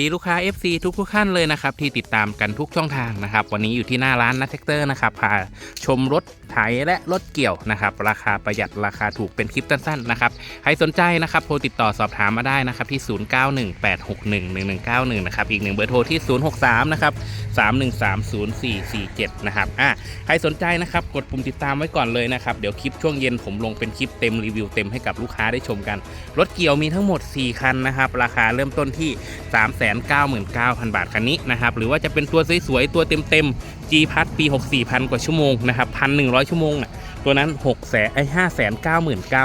ดีลูกค้า FC ทุกทุกๆท่านเลยนะครับที่ติดตามกันทุกช่องทางนะครับวันนี้อยู่ที่หน้าร้านนัทแท็กเตอร์นะครับพาชมรถไถและรถเกี่ยวนะครับราคาประหยัดราคาถูกเป็นคลิปสั้นๆนะครับใครสนใจนะครับโทรติดต่อสอบถามมาได้นะครับที่ 0918611191นะครับอีกหนึ่งเบอร์โทรที่ 063นะครับ3130447นะครับอะใครสนใจนะครับกดปุ่มติดตามไว้ก่อนเลยนะครับเดี๋ยวคลิปช่วงเย็นผมลงเป็นคลิปเต็มรีวิวเต็มให้กับลูกค้าได้ชมกัน รถเกี่ยวมีทั้งหมด 4 คันนะครับราคาเริ่มต้นที่3 399,000 บาทคันนี้นะครับหรือว่าจะเป็นตัวสวยๆตัวเต็มๆ G พัดปี 64 พันกว่าชั่วโมงนะครับ1,100ชั่วโมงอะตัวนั้น6แสนไอ้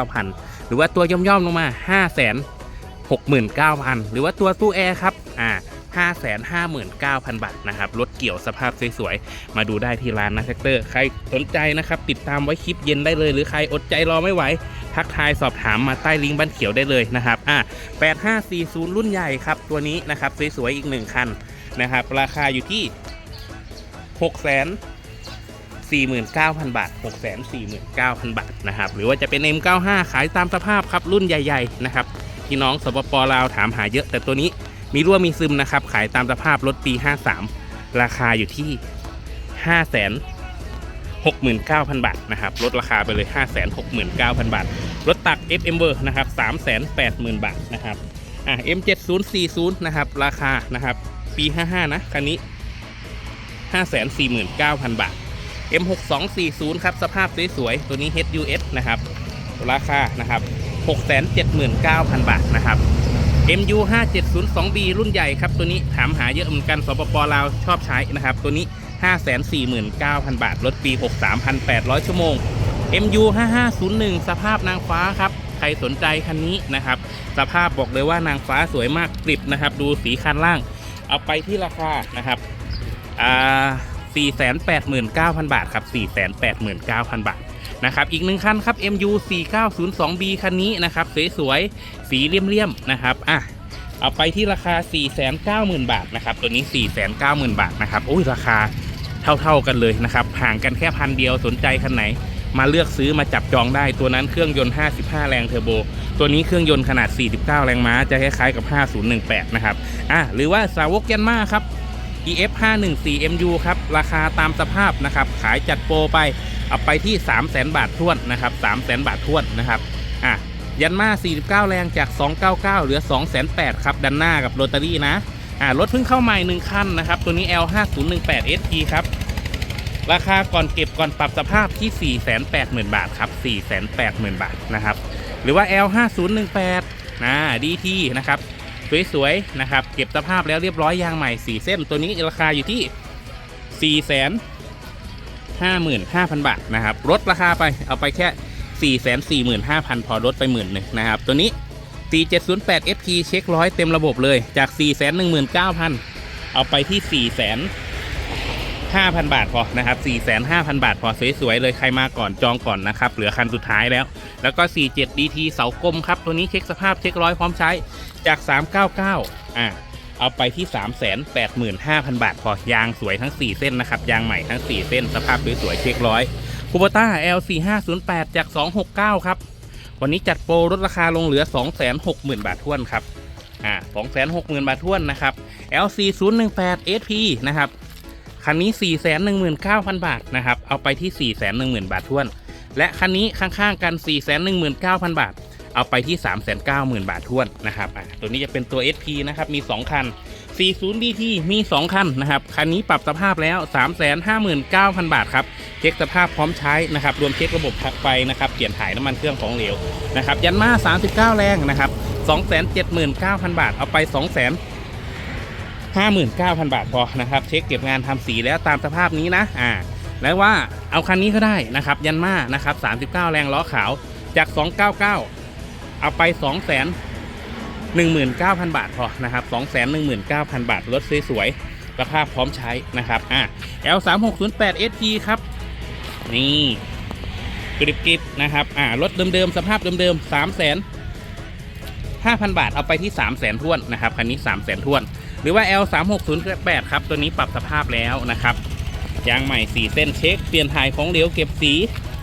599,000หรือว่าตัวย่อมๆลงมา5 6 9 0 0 0 หรือว่าตัวตู้แอร์ครับอ่า559,000 บาทนะครับรถเกี่ยวสภาพสวยๆ มาดูได้ที่ร้านนะแท็กเตอร์ ใครสนใจนะครับ ติดตามไว้คลิปเย็นได้เลย หรือใครอดใจรอไม่ไหว ทักทายสอบถามมาใต้ลิงก์บ้านเขียวได้เลยนะครับอะ8540 รุ่นใหญ่ครับ ตัวนี้นะครับสวยๆอีกหนึ่งคันนะครับ ราคาอยู่ที่6 4 9 0 0 0 บาท 6 4 9 0 0 0 บาทนะครับ หรือว่าจะเป็น M95 ขายตามสภาพครับ รุ่นใหญ่ๆนะครับพี่น้องสปปลาวถามหาเยอะ แต่ตัวนี้มีรั่วมีซึมนะครับ ขายตามสภาพรถปี 53 ราคาอยู่ที่ 5 0 0 0 0 69,000 บาทนะครับลดราคาไปเลย 569,000 บาท รถตัก FM เบอร์นะครับ380,000 บาทนะครับอะ M7040 นะครับราคานะครับปี 55 นะคันนี้ 549,000 บาท M6240 ครับสภาพสวยๆ ตัวนี้ HUS นะครับราคานะครับ679,000 บาทนะครับ MU 5702B รุ่นใหญ่ครับ ตัวนี้ถามหาเยอะเหมือนกันสปปลาวชอบใช้นะครับ ตัวนี้ 549,000 บาท รถปี 63,800 ชั่วโมง MU 5501 สภาพนางฟ้าครับ ใครสนใจคันนี้นะครับ สภาพบอกเลยว่านางฟ้าสวยมากกริบนะครับ ดูสีคันล่าง เอาไปที่ราคานะครับอ่า489,000 บาทครับ 489,000 บาทนะครับ อีกหนึ่งคันครับ MU 4902B คันนี้นะครับ สวยๆ สีเลี่ยมๆ นะครับ อะ เอาไปที่ราคา 490,000 บาทนะครับ ตัวนี้ 490,000 บาทนะครับโอ้ย ราคา เท่า ๆกันเลยนะครับห่างกันแค่พันเดียวสนใจคันไหน มาเลือกซื้อมาจับจองได้ตัวนั้นเครื่องยนต์ 55 แรงเทอร์โบ ตัวนี้เครื่องยนต์ขนาด 49 แรงม้าจะคล้ายๆกับ 5018 นะครับอะหรือว่าสาวกยันมาครับ EF 514 MU ครับ ราคาตามสภาพนะครับ ขายจัดโปรไป เอาไปที่ 3 0 0 0 0 0บาททวนนะครับ3 0 0 0 0 0บาททวนนะครับอะยันมา 49 แรงจาก 299 เหลือ 208,000ครับ ดันหน้ากับโรตารี่นะ อ่ารถเพิ่งเข้าใหม่ 1 คันนะครับ ตัวนี้ L 5018 ST ครับ ราคาก่อนเก็บก่อนปรับสภาพที่ 480,000 บาทครับ 480,000 บาทนะครับ หรือว่า L 5018 นะ DT นะครับ สวยๆนะครับ เก็บสภาพแล้วเรียบร้อยยางใหม่ 4 เส้น ตัวนี้ราคาอยู่ที่ 4 5 5 0 0 0 บาทนะครับลดราคาไปเอาไปแค่ 4 4 5 0 0 0 พอลดไปหมื่นหนึ่งนะครับ ตัวนี้ 4708 FT เช็คร้อยเต็มระบบเลยจาก 4 1 9 0 0 0 เอาไปที่4 5 0 0 0 บาทพอนะครับ4 5 0 0 0 บาทพอสวยๆเลยใครมาก่อนจองก่อนนะครับเหลือคันสุดท้ายแล้ว แล้วก็ 47 DT เสากลมครับ ตัวนี้เช็คสภาพเช็คร้อยพร้อมใช้จาก 399อ่าเอาไปที่ 385,000 บาท พอยางสวยทั้ง 4 เส้นนะครับยางใหม่ทั้ง 4 เส้น สภาพสวยๆเช็คร้อยคูโบต้า L4508 จาก 269 ครับ วันนี้จัดโปรลดราคาลงเหลือ 260,000 บาทท้วนครับอ่า260,000 บาทท้วนนะครับ L4018 SP นะครับ คันนี้ 419,000 บาทนะครับ เอาไปที่ 410,000 บาทท้วน และคันนี้ข้างๆกัน 419,000 บาท เอาไปที่ 390,000 บาทท้วนนะครับอ่าตัวนี้จะเป็นตัว SP นะครับ มี 2 คัน 40 DT มี 2 คันนะครับ คันนี้ปรับสภาพแล้ว 359,000 บาทครับ เช็คสภาพพร้อมใช้นะครับ รวมเช็คระบบพักไฟนะครับ เปลี่ยนถ่ายน้ำมันเครื่องของเหลวนะครับ ยันมา39 แรงนะครับ 279,000 บาท เอาไป 2 59,000 บาทพอนะครับ เช็คเก็บงานทำสีแล้วตามสภาพนี้นะอ่าแล้วว่าเอาคันนี้ก็ได้นะครับ ยันมานะครับ 39 แรงล้อขาวจาก 299 เอาไป 2 0 0 0 0 19,000 บาทพอนะครับ219,000 บาทรถสวยๆสภาพพร้อมใช้นะครับอะ L3608 ST ครับนี่กริบกริบนะครับอ่ารถเดิมๆสภาพเดิมๆ3 0 0 0 0 5,000 บาทเอาไปที่ 3 0 0 0 0 0ท้วนนะครับคันนี้ 3 0 0 0 0 0ท้วน หรือว่า L3608 ครับ ตัวนี้ปรับสภาพแล้วนะครับ ยางใหม่ 4 เส้นเช็ค เปลี่ยนถ่ายของเหลวเก็บสี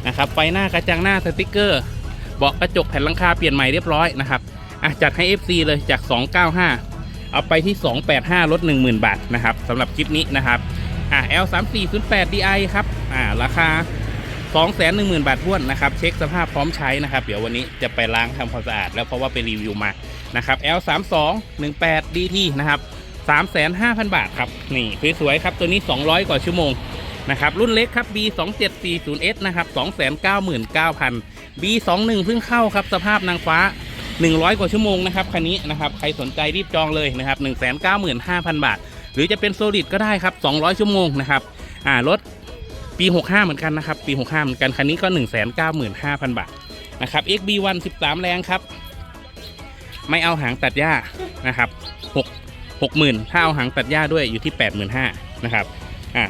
นะครับไฟหน้ากระจังหน้าสติกเกอร์เบาะกระจกแผ่นหลังคาเปลี่ยนใหม่เรียบร้อยนะครับอะจัดให้ FC เลยจาก 295 เอาไปที่ 285 ลด 10,000 บาทนะครับสำหรับคลิปนี้นะครับอ่า L3408 DI ครับอ่าราคา 210,000 บาทท้วนนะครับ เช็คสภาพพร้อมใช้นะครับ เดี๋ยววันนี้จะไปล้างทำความสะอาดแล้วเพราะว่าไปรีวิวมานะครับ L3218 DT นะครับ 35,000 บาทครับ นี่สวยๆครับ ตัวนี้ 200 กว่าชั่วโมงนะครับ รุ่นเล็กครับ B2740S นะครับ 299,000 B21 เพิ่งเข้าครับ สภาพนางฟ้า 100 กว่าชั่วโมงนะครับคันนี้นะครับ ใครสนใจรีบจองเลยนะครับ195,000 บาท หรือจะเป็นโซลิดก็ได้ครับ 200 ชั่วโมงนะครับ อ่ารถปี 65 เหมือนกันนะครับ ปี 65 เหมือนกัน คันนี้ก็ 195,000 บาทนะครับ XB1 13 แรงครับ ไม่เอาหางตัดหญ้านะครับ 60,000ถ้าเอาหางตัดหญ้าด้วยอยู่ที่ 85,000นะครับอ่า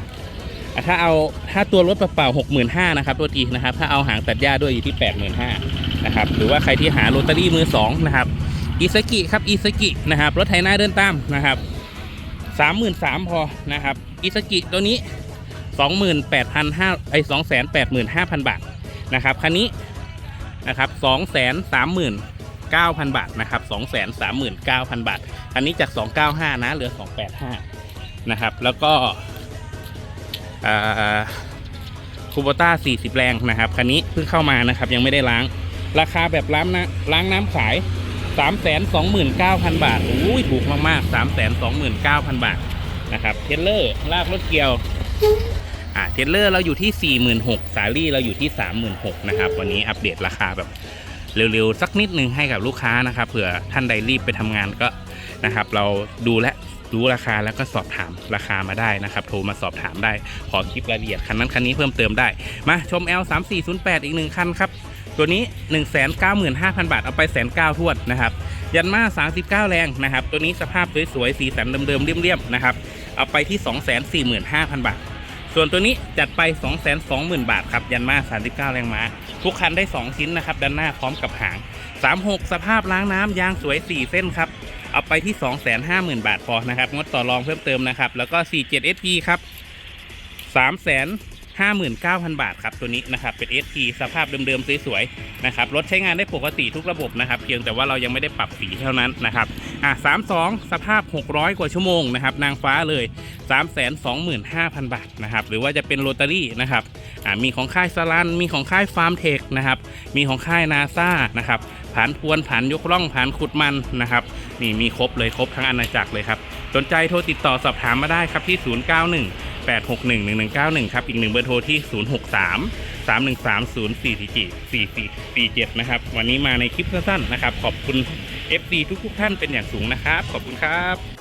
อะถ้าเอาถ้าตัวรถเปล่าๆ65,000นะครับตัวทีนะครับ ถ้าเอาหางตัดหญ้าด้วยอยู่ที่ 85,000นะครับหรือว่าใครที่หาโรตารี่มือสองนะครับอีสกิครับอีสกินะครับรถไถนาเดินตามนะครับ33,000พอนะครับอีสกิตัวนี้ 28,500ไอ้285,000 บาทนะครับคันนี้นะครับ 9,000 บาทนะครับ239,000 บาทคันนี้จาก 295 นะเหลือ 285 นะครับ แล้วก็คูโบต้า 40 แรงนะครับ คันนี้เพิ่งเข้ามานะครับ ยังไม่ได้ล้าง ราคาแบบล้างน้ำล้างน้ำขาย 329,000 บาทอุ้ยถูกมากๆ 329,000 บาทนะครับเทเลอร์ลากรถเกี่ยวอ่าเทเลอร์เราอยู่ที่ 46,000สาลี่เราอยู่ที่ 36,000นะครับ วันนี้อัปเดตราคาแบบ เร็วๆ สักนิดนึงให้กับลูกค้านะครับเผื่อท่านใดรีบไปทำงานก็นะครับ เราดูและรู้ราคาแล้วก็สอบถามราคามาได้นะครับ โทรมาสอบถามได้ขอคลิปรายละเอียดคันนั้นคันนี้เพิ่มเติมได้ มาชม L 3 4 0 8 อีกหนึ่งคันครับ ตัวนี้ 195,000 บาท เอาไปแสนเก้าทวดนะครับ ยันมา 39 แรงนะครับ ตัวนี้สภาพสวยๆ สีสันเดิมๆเรียบๆนะครับ เอาไปที่ 245,000 บาท ส่วนตัวนี้จัดไป 220,000 บาทครับ ยันมา39 แรงม้า ทุกคันได้ 2 ชิ้นนะครับ ด้านหน้าพร้อมกับหาง 36 สภาพล้างน้ำยางสวย 4 เส้นครับ เอาไปที่ 250,000 บาทพอนะครับ งดต่อรองเพิ่มเติมนะครับ แล้วก็ 47 SP ครับ3 0 0 0 0 59,000 บาทครับตัวนี้นะครับเป็น SP สภาพเดิมๆสวยๆนะครับรถใช้งานได้ปกติทุกระบบนะครับเพียงแต่ว่าเรายังไม่ได้ปรับสีเท่านั้นนะครับอะ32 สภาพ 600 กว่าชั่วโมงนะครับนางฟ้าเลย 325,000 บาทนะครับหรือว่าจะเป็นโรตารี่นะครับอ่ามีของค่ายสลันมีของค่ายฟาร์มเทคนะครับมีของค่ายนาซานะครับผ่านพวนผ่านยกล่องผ่านขุดมันนะครับนี่มีครบเลยครบทั้งอาณาจักรเลยครับสนใจโทรติดต่อสอบถามมาได้ครับที่ 091 861 1191 ครับ อีกหนึ่งเบอร์โทรที่ 063 313 0447 นะครับ วันนี้มาในคลิปสั้นๆนะครับ ขอบคุณ FC ทุกๆท่านเป็นอย่างสูงนะครับ ขอบคุณครับ